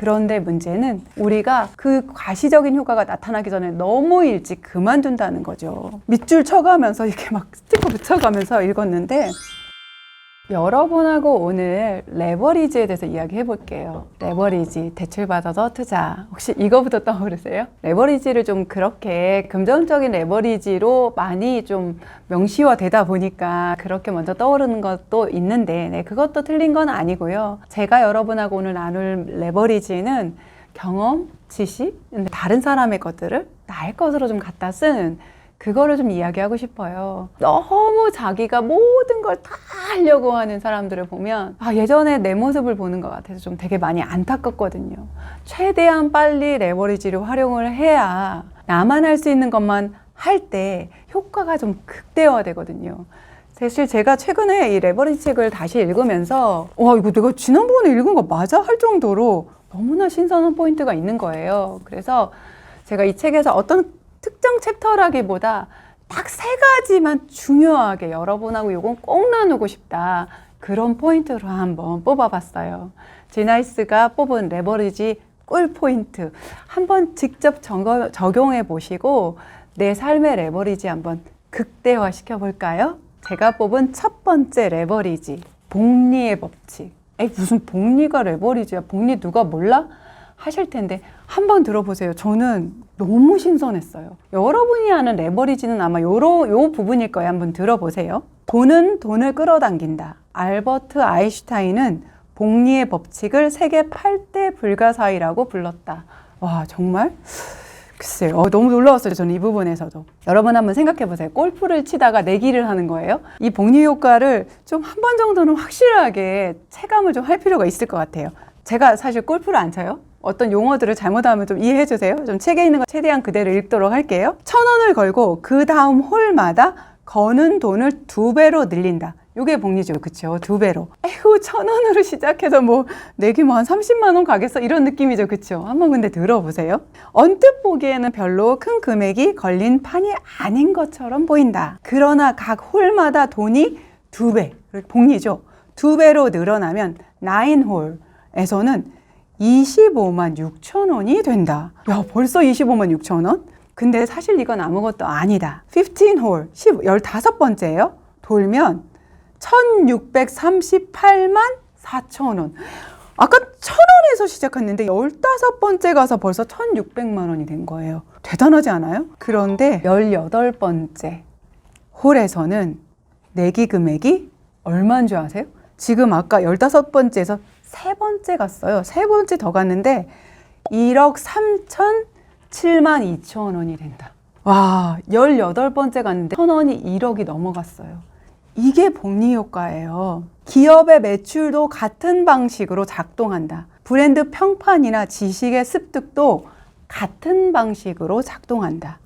그런데 문제는 우리가 그 과시적인 효과가 나타나기 전에 너무 일찍 그만둔다는 거죠. 밑줄 쳐가면서 이렇게 막 스티커 붙여가면서 읽었는데 여러분하고 오늘 레버리지에 대해서 이야기해 볼게요. 레버리지, 대출받아서 투자. 혹시 이거부터 떠오르세요? 레버리지를 좀 그렇게 금전적인 레버리지로 많이 좀 명시화 되다 보니까 그렇게 먼저 떠오르는 것도 있는데, 네, 그것도 틀린 건 아니고요. 제가 여러분하고 오늘 나눌 레버리지는 경험, 지식, 다른 사람의 것들을 나의 것으로 좀 갖다 쓰는 그거를 좀 이야기하고 싶어요. 너무 자기가 모든 걸 다 하려고 하는 사람들을 보면 아, 예전에 내 모습을 보는 것 같아서 좀 되게 많이 안타깝거든요. 최대한 빨리 레버리지를 활용을 해야 나만 할 수 있는 것만 할 때 효과가 좀 극대화되거든요. 사실 제가 최근에 이 레버리지 책을 다시 읽으면서 와 이거 내가 지난번에 읽은 거 맞아 할 정도로 너무나 신선한 포인트가 있는 거예요. 그래서 제가 이 책에서 어떤 특정 챕터라기보다 딱 세 가지만 중요하게 여러분하고 요건 꼭 나누고 싶다. 그런 포인트로 한번 뽑아봤어요. 지나이스가 뽑은 레버리지 꿀 포인트 한번 직접 적용해 보시고 내 삶의 레버리지 한번 극대화 시켜 볼까요? 제가 뽑은 첫 번째 레버리지 복리의 법칙. 에이 무슨 복리가 레버리지야? 복리 누가 몰라? 하실 텐데 한번 들어보세요. 저는 너무 신선했어요. 여러분이 아는 레버리지는 아마 요러, 요 부분일 거예요. 한번 들어보세요. 돈은 돈을 끌어당긴다. 알버트 아인슈타인은 복리의 법칙을 세계 8대 불가사의라고 불렀다. 와, 정말? 글쎄요. 어, 너무 놀라웠어요. 저는 이 부분에서도. 여러분 한번 생각해 보세요. 골프를 치다가 내기를 하는 거예요. 이 복리 효과를 좀 한 번 정도는 확실하게 체감을 좀 할 필요가 있을 것 같아요. 제가 사실 골프를 안 쳐요. 어떤 용어들을 잘못하면 좀 이해해 주세요. 좀 책에 있는 거 최대한 그대로 읽도록 할게요. 천 원을 걸고 그 다음 홀마다 거는 돈을 두 배로 늘린다. 요게 복리죠. 그쵸? 두 배로. 에휴, 천 원으로 시작해서 뭐, 내기 뭐한 30만 원 가겠어? 이런 느낌이죠. 그쵸? 한번 근데 들어보세요. 언뜻 보기에는 별로 큰 금액이 걸린 판이 아닌 것처럼 보인다. 그러나 각 홀마다 돈이 두 배. 복리죠. 두 배로 늘어나면 나인 홀에서는 25만 6천 원이 된다. 야, 벌써 25만 6천 원? 근데 사실 이건 아무것도 아니다. 15홀, 15번째예요. 돌면 1638만 4천 원. 아까 천 원에서 시작했는데 15번째 가서 벌써 1600만 원이 된 거예요. 대단하지 않아요? 그런데 18번째 홀에서는 내기 금액이 얼마인 줄 아세요? 지금 아까 15번째에서 세 번째 갔어요. 세 번째 더 갔는데 1억 3천 7만 2천 원이 된다. 와, 18번째 갔는데 천 원이 1억이 넘어갔어요. 이게 복리 효과예요. 기업의 매출도 같은 방식으로 작동한다. 브랜드 평판이나 지식의 습득도 같은 방식으로 작동한다.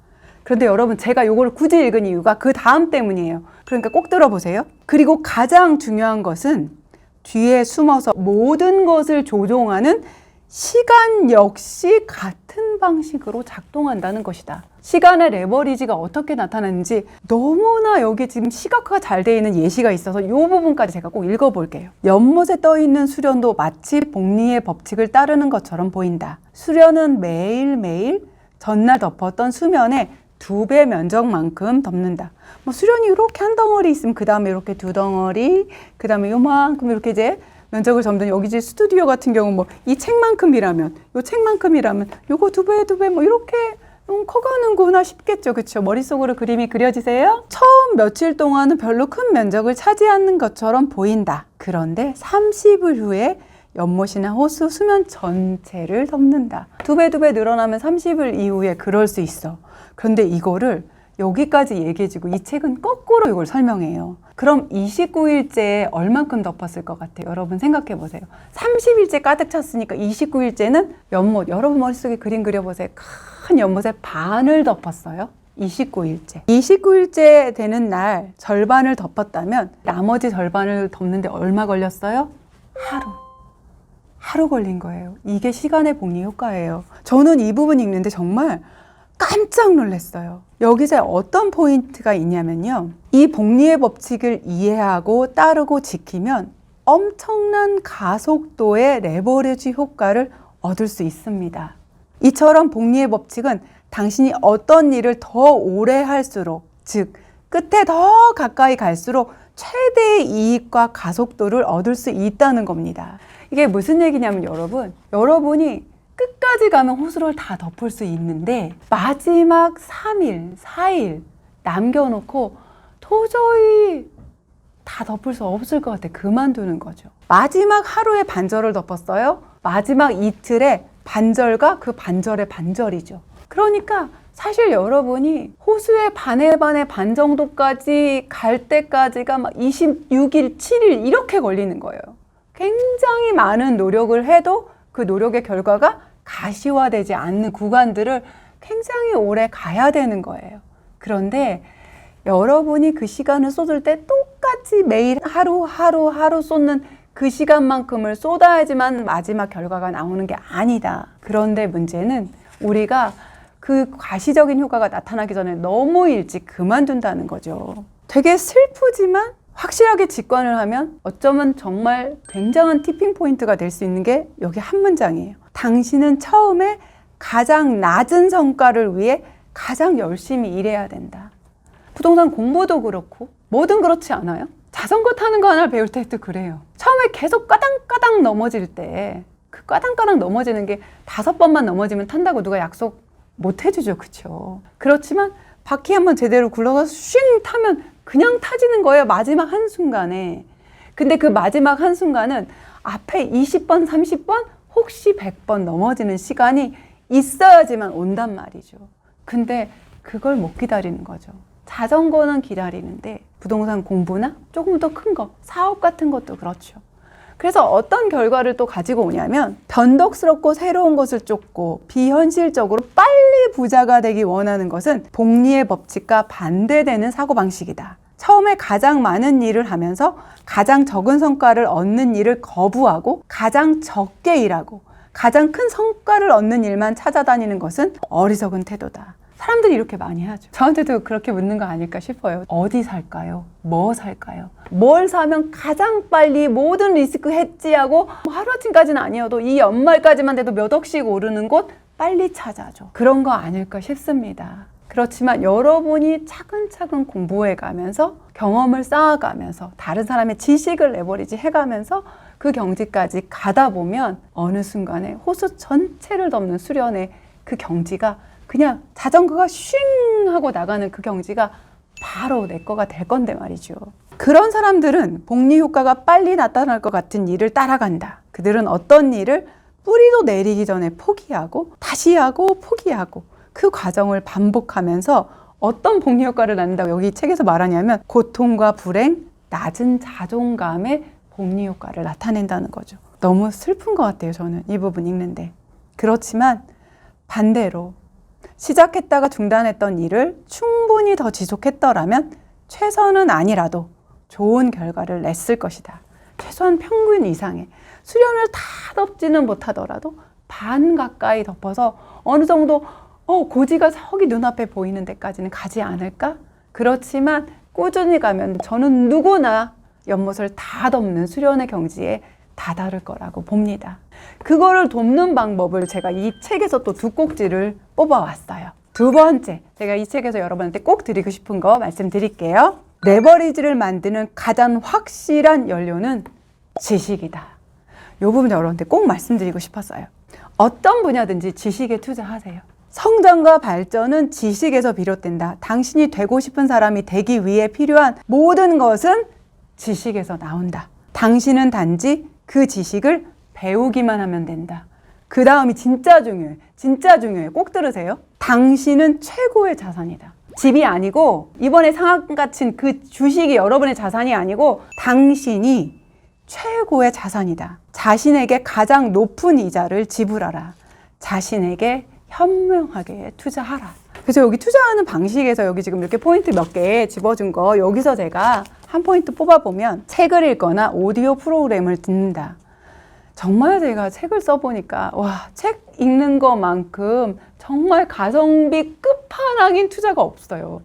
그런데 여러분 제가 이걸 굳이 읽은 이유가 그 다음 때문이에요. 그러니까 꼭 들어보세요. 그리고 가장 중요한 것은 뒤에 숨어서 모든 것을 조종하는 시간 역시 같은 방식으로 작동한다는 것이다. 시간의 레버리지가 어떻게 나타나는지 너무나 여기 지금 시각화가 잘 되어 있는 예시가 있어서 이 부분까지 제가 꼭 읽어볼게요. 연못에 떠 있는 수련도 마치 복리의 법칙을 따르는 것처럼 보인다. 수련은 매일매일 전날 덮었던 수면의 두 배 면적만큼 덮는다. 뭐 수련이 이렇게 한 덩어리 있으면 그 다음에 이렇게 두 덩어리, 그 다음에 요만큼 이렇게 이제 면적을 접는 여기 이제 스튜디오 같은 경우 뭐 이 책만큼이라면 요 책만큼이라면 요거 두 배 두 배 뭐 이렇게 음, 커가는구나 싶겠죠. 그쵸? 머릿속으로 그림이 그려지세요? 처음 며칠 동안은 별로 큰 면적을 차지하는 것처럼 보인다. 그런데 30일 후에 연못이나 호수 수면 전체를 덮는다. 두 배 두 배 늘어나면 30일 이후에 그럴 수 있어. 그런데 이거를 여기까지 얘기해주고 이 책은 거꾸로 이걸 설명해요. 그럼 29일째에 얼만큼 덮었을 것 같아요? 여러분 생각해 보세요. 30일째 가득 찼으니까 29일째는 연못, 여러분 머릿속에 그림 그려보세요. 큰 연못의 반을 덮었어요. 29일째. 29일째 되는 날 절반을 덮었다면 나머지 절반을 덮는데 얼마 걸렸어요? 하루. 하루 걸린 거예요. 이게 시간의 복리 효과예요. 저는 이 부분 읽는데 정말 깜짝 놀랐어요. 여기서 어떤 포인트가 있냐면요. 이 복리의 법칙을 이해하고 따르고 지키면 엄청난 가속도의 레버리지 효과를 얻을 수 있습니다. 이처럼 복리의 법칙은 당신이 어떤 일을 더 오래 할수록, 즉, 끝에 더 가까이 갈수록 최대의 이익과 가속도를 얻을 수 있다는 겁니다. 이게 무슨 얘기냐면 여러분, 여러분이 끝까지 가면 호수를 다 덮을 수 있는데 마지막 3일, 4일 남겨놓고 도저히 다 덮을 수 없을 것 같아. 그만두는 거죠. 마지막 하루에 반절을 덮었어요. 마지막 이틀에 반절과 그 반절의 반절이죠. 그러니까 사실 여러분이 호수의 반의 반의 반 정도까지 갈 때까지가 막 26일, 7일 이렇게 걸리는 거예요. 굉장히 많은 노력을 해도 그 노력의 결과가 가시화되지 않는 구간들을 굉장히 오래 가야 되는 거예요. 그런데 여러분이 그 시간을 쏟을 때 똑같이 매일 하루 하루 하루 쏟는 그 시간만큼을 쏟아야지만 마지막 결과가 나오는 게 아니다. 그런데 문제는 우리가 그 과시적인 효과가 나타나기 전에 너무 일찍 그만둔다는 거죠. 되게 슬프지만 확실하게 직관을 하면 어쩌면 정말 굉장한 티핑 포인트가 될 수 있는 게 여기 한 문장이에요. 당신은 처음에 가장 낮은 성과를 위해 가장 열심히 일해야 된다. 부동산 공부도 그렇고 뭐든 그렇지 않아요? 자전거 타는 거 하나 배울 때도 그래요. 처음에 계속 까당까당 넘어질 때 그 까당까당 넘어지는 게 다섯 번만 넘어지면 탄다고 누가 약속 못 해주죠, 그쵸? 그렇지만 바퀴 한번 제대로 굴러가서 쉥 타면 그냥 타지는 거예요, 마지막 한순간에. 근데 그 마지막 한순간은 앞에 20번, 30번, 혹시 100번 넘어지는 시간이 있어야지만 온단 말이죠. 근데 그걸 못 기다리는 거죠. 자전거는 기다리는데 부동산 공부나 조금 더 큰 거, 사업 같은 것도 그렇죠. 그래서 어떤 결과를 또 가지고 오냐면 변덕스럽고 새로운 것을 쫓고 비현실적으로 부자가 되기 원하는 것은 복리의 법칙과 반대되는 사고방식이다. 처음에 가장 많은 일을 하면서 가장 적은 성과를 얻는 일을 거부하고 가장 적게 일하고 가장 큰 성과를 얻는 일만 찾아다니는 것은 어리석은 태도다. 사람들이 이렇게 많이 하죠. 저한테도 그렇게 묻는 거 아닐까 싶어요. 어디 살까요? 뭐 살까요? 뭘 사면 가장 빨리 모든 리스크 해지하고 하루아침까지는 아니어도 이 연말까지만 돼도 몇 억씩 오르는 곳 빨리 찾아줘. 그런 거 아닐까 싶습니다. 그렇지만 여러분이 차근차근 공부해 가면서 경험을 쌓아가면서 다른 사람의 지식을 레버리지 해가면서 그 경지까지 가다 보면 어느 순간에 호수 전체를 덮는 수련의 그 경지가 그냥 자전거가 쉥 하고 나가는 그 경지가 바로 내 거가 될 건데 말이죠. 그런 사람들은 복리 효과가 빨리 나타날 것 같은 일을 따라간다. 그들은 어떤 일을 뿌리도 내리기 전에 포기하고 다시 하고 포기하고 그 과정을 반복하면서 어떤 복리 효과를 낳는다고 여기 책에서 말하냐면 고통과 불행, 낮은 자존감의 복리 효과를 나타낸다는 거죠. 너무 슬픈 것 같아요, 저는 이 부분 읽는데. 그렇지만 반대로 시작했다가 중단했던 일을 충분히 더 지속했더라면 최선은 아니라도 좋은 결과를 냈을 것이다. 최소한 평균 이상의 수련을 다 덮지는 못하더라도 반 가까이 덮어서 어느 정도 어, 고지가 저기 눈앞에 보이는 데까지는 가지 않을까? 그렇지만 꾸준히 가면 저는 누구나 연못을 다 덮는 수련의 경지에 다다를 거라고 봅니다. 그거를 돕는 방법을 제가 이 책에서 또 두 꼭지를 뽑아왔어요. 두 번째, 제가 이 책에서 여러분한테 꼭 드리고 싶은 거 말씀드릴게요. 레버리지를 만드는 가장 확실한 연료는 지식이다. 이 부분 여러분한테 꼭 말씀드리고 싶었어요. 어떤 분야든지 지식에 투자하세요. 성장과 발전은 지식에서 비롯된다. 당신이 되고 싶은 사람이 되기 위해 필요한 모든 것은 지식에서 나온다. 당신은 단지 그 지식을 배우기만 하면 된다. 그 다음이 진짜 중요해. 진짜 중요해. 꼭 들으세요. 당신은 최고의 자산이다. 집이 아니고 이번에 상한 갇힌 그 주식이 여러분의 자산이 아니고 당신이 최고의 자산이다. 자신에게 가장 높은 이자를 지불하라. 자신에게 현명하게 투자하라. 그래서 여기 투자하는 방식에서 여기 지금 이렇게 포인트 몇 개 집어준 거 여기서 제가 한 포인트 뽑아보면 책을 읽거나 오디오 프로그램을 듣는다. 정말 제가 책을 써보니까 와, 책 읽는 것만큼 정말 가성비 끝판왕인 투자가 없어요.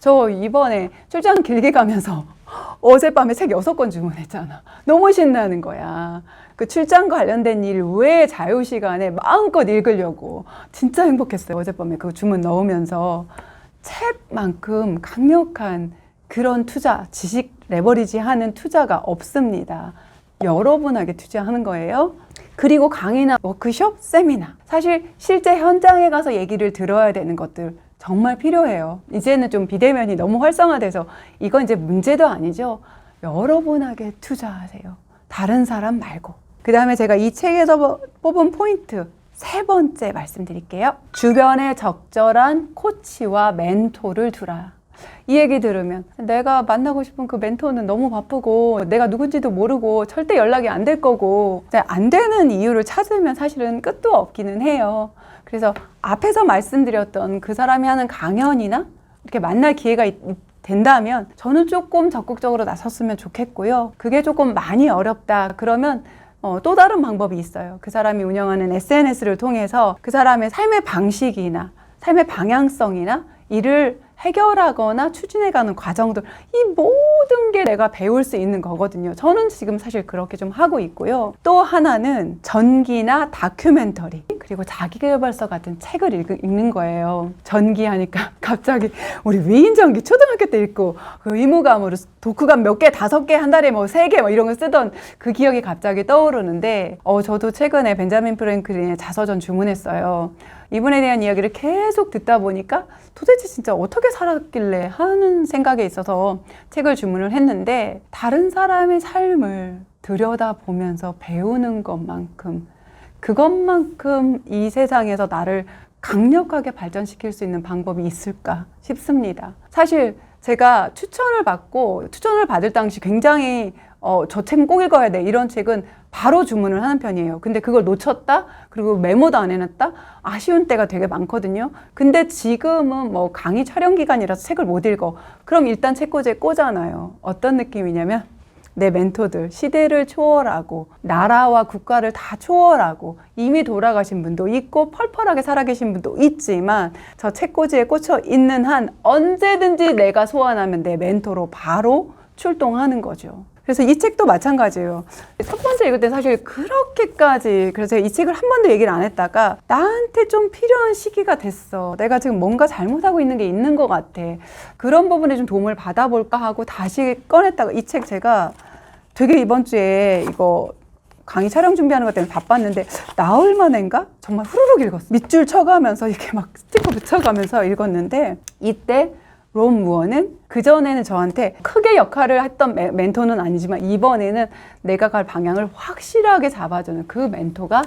저 이번에 출장 길게 가면서 어젯밤에 책 여섯 권 주문했잖아. 너무 신나는 거야. 그 출장 관련된 일 외에 자유 시간에 마음껏 읽으려고 진짜 행복했어요. 어젯밤에 그 주문 넣으면서 책만큼 강력한 그런 투자, 지식 레버리지 하는 투자가 없습니다. 여러분에게 투자하는 거예요. 그리고 강의나 워크숍, 세미나. 사실 실제 현장에 가서 얘기를 들어야 되는 것들 정말 필요해요. 이제는 좀 비대면이 너무 활성화돼서 이건 이제 문제도 아니죠. 여러분에게 투자하세요. 다른 사람 말고. 그 다음에 제가 이 책에서 뽑은 포인트 세 번째 말씀드릴게요. 주변에 적절한 코치와 멘토를 두라. 이 얘기 들으면 내가 만나고 싶은 그 멘토는 너무 바쁘고 내가 누군지도 모르고 절대 연락이 안 될 거고 안 되는 이유를 찾으면 사실은 끝도 없기는 해요. 그래서 앞에서 말씀드렸던 그 사람이 하는 강연이나 이렇게 만날 기회가 있- 된다면 저는 조금 적극적으로 나섰으면 좋겠고요. 그게 조금 많이 어렵다. 그러면 어, 또 다른 방법이 있어요. 그 사람이 운영하는 SNS를 통해서 그 사람의 삶의 방식이나 삶의 방향성이나 이를 해결하거나 추진해가는 과정들 이 모든 게 내가 배울 수 있는 거거든요. 저는 지금 사실 그렇게 좀 하고 있고요. 또 하나는 전기나 다큐멘터리 그리고 자기개발서 같은 책을 읽, 읽는 거예요. 전기 하니까 갑자기 우리 위인전기 초등학교 때 읽고 그 의무감으로 독후감 몇 개, 다섯 개, 한 달에 뭐 세 개 뭐 이런 거 쓰던 그 기억이 갑자기 떠오르는데 어 저도 최근에 벤자민 프랭클린의 자서전 주문했어요. 이분에 대한 이야기를 계속 듣다 보니까 도대체 진짜 어떻게 살았길래 하는 생각에 있어서 책을 주문을 했는데 다른 사람의 삶을 들여다보면서 배우는 것만큼 그것만큼 이 세상에서 나를 강력하게 발전시킬 수 있는 방법이 있을까 싶습니다. 사실 제가 추천을 받고 추천을 받을 당시 굉장히 어, 저 책은 꼭 읽어야 돼. 이런 책은 바로 주문을 하는 편이에요. 근데 그걸 놓쳤다? 그리고 메모도 안 해놨다? 아쉬운 때가 되게 많거든요. 근데 지금은 뭐 강의 촬영 기간이라서 책을 못 읽어. 그럼 일단 책꽂이에 꽂아놔요. 어떤 느낌이냐면 내 멘토들, 시대를 초월하고, 나라와 국가를 다 초월하고, 이미 돌아가신 분도 있고, 펄펄하게 살아계신 분도 있지만, 저 책꽂이에 꽂혀 있는 한 언제든지 내가 소환하면 내 멘토로 바로 출동하는 거죠. 그래서 이 책도 마찬가지예요. 첫 번째 읽을 때 사실 그렇게까지 그래서 이 책을 한 번도 얘기를 안 했다가 나한테 좀 필요한 시기가 됐어. 내가 지금 뭔가 잘못하고 있는 게 있는 것 같아. 그런 부분에 좀 도움을 받아볼까 하고 다시 꺼냈다가 이 책 제가 되게 이번 주에 이거 강의 촬영 준비하는 것 때문에 바빴는데 나흘 만인가 정말 후루룩 읽었어. 밑줄 쳐가면서 이렇게 막 스티커 붙여가면서 읽었는데 이때 롬 무어는 그전에는 저한테 크게 역할을 했던 멘- 멘토는 아니지만 이번에는 내가 갈 방향을 확실하게 잡아주는 그 멘토가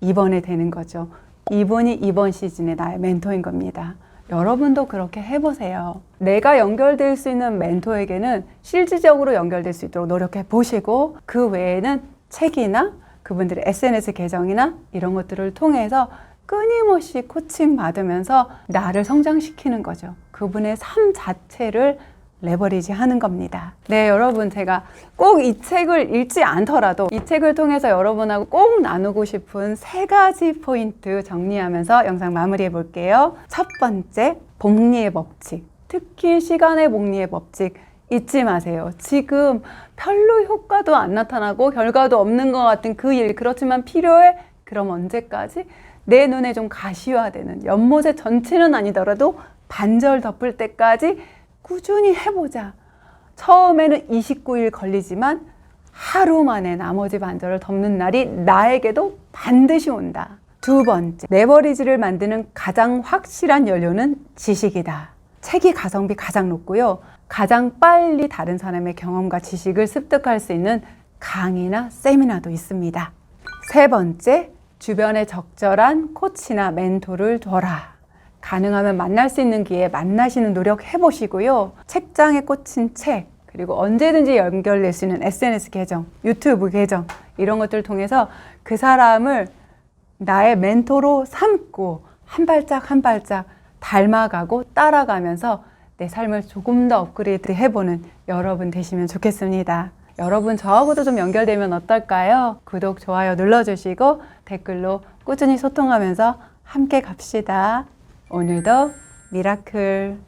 이번에 되는 거죠. 이분이 이번 시즌의 나의 멘토인 겁니다. 여러분도 그렇게 해보세요. 내가 연결될 수 있는 멘토에게는 실질적으로 연결될 수 있도록 노력해 보시고 그 외에는 책이나 그분들의 SNS 계정이나 이런 것들을 통해서 끊임없이 코칭 받으면서 나를 성장시키는 거죠. 그분의 삶 자체를 레버리지 하는 겁니다. 네, 여러분, 제가 꼭 이 책을 읽지 않더라도 이 책을 통해서 여러분하고 꼭 나누고 싶은 세 가지 포인트 정리하면서 영상 마무리해 볼게요. 첫 번째, 복리의 법칙. 특히 시간의 복리의 법칙. 잊지 마세요. 지금 별로 효과도 안 나타나고 결과도 없는 것 같은 그 일, 그렇지만 필요해? 그럼 언제까지? 내 눈에 좀 가시화되는 연못의 전체는 아니더라도 반절 덮을 때까지 꾸준히 해보자. 처음에는 29일 걸리지만 하루 만에 나머지 반절을 덮는 날이 나에게도 반드시 온다. 두 번째, 레버리지를 만드는 가장 확실한 연료는 지식이다. 책이 가성비 가장 높고요. 가장 빨리 다른 사람의 경험과 지식을 습득할 수 있는 강의나 세미나도 있습니다. 세 번째, 주변에 적절한 코치나 멘토를 둬라. 가능하면 만날 수 있는 기회에 만나시는 노력 해보시고요. 책장에 꽂힌 책, 그리고 언제든지 연결될 수 있는 SNS 계정, 유튜브 계정, 이런 것들을 통해서 그 사람을 나의 멘토로 삼고 한 발짝 한 발짝 닮아가고 따라가면서 내 삶을 조금 더 업그레이드 해보는 여러분 되시면 좋겠습니다. 여러분 저하고도 좀 연결되면 어떨까요? 구독, 좋아요 눌러주시고 댓글로 꾸준히 소통하면서 함께 갑시다. 오늘도 미라클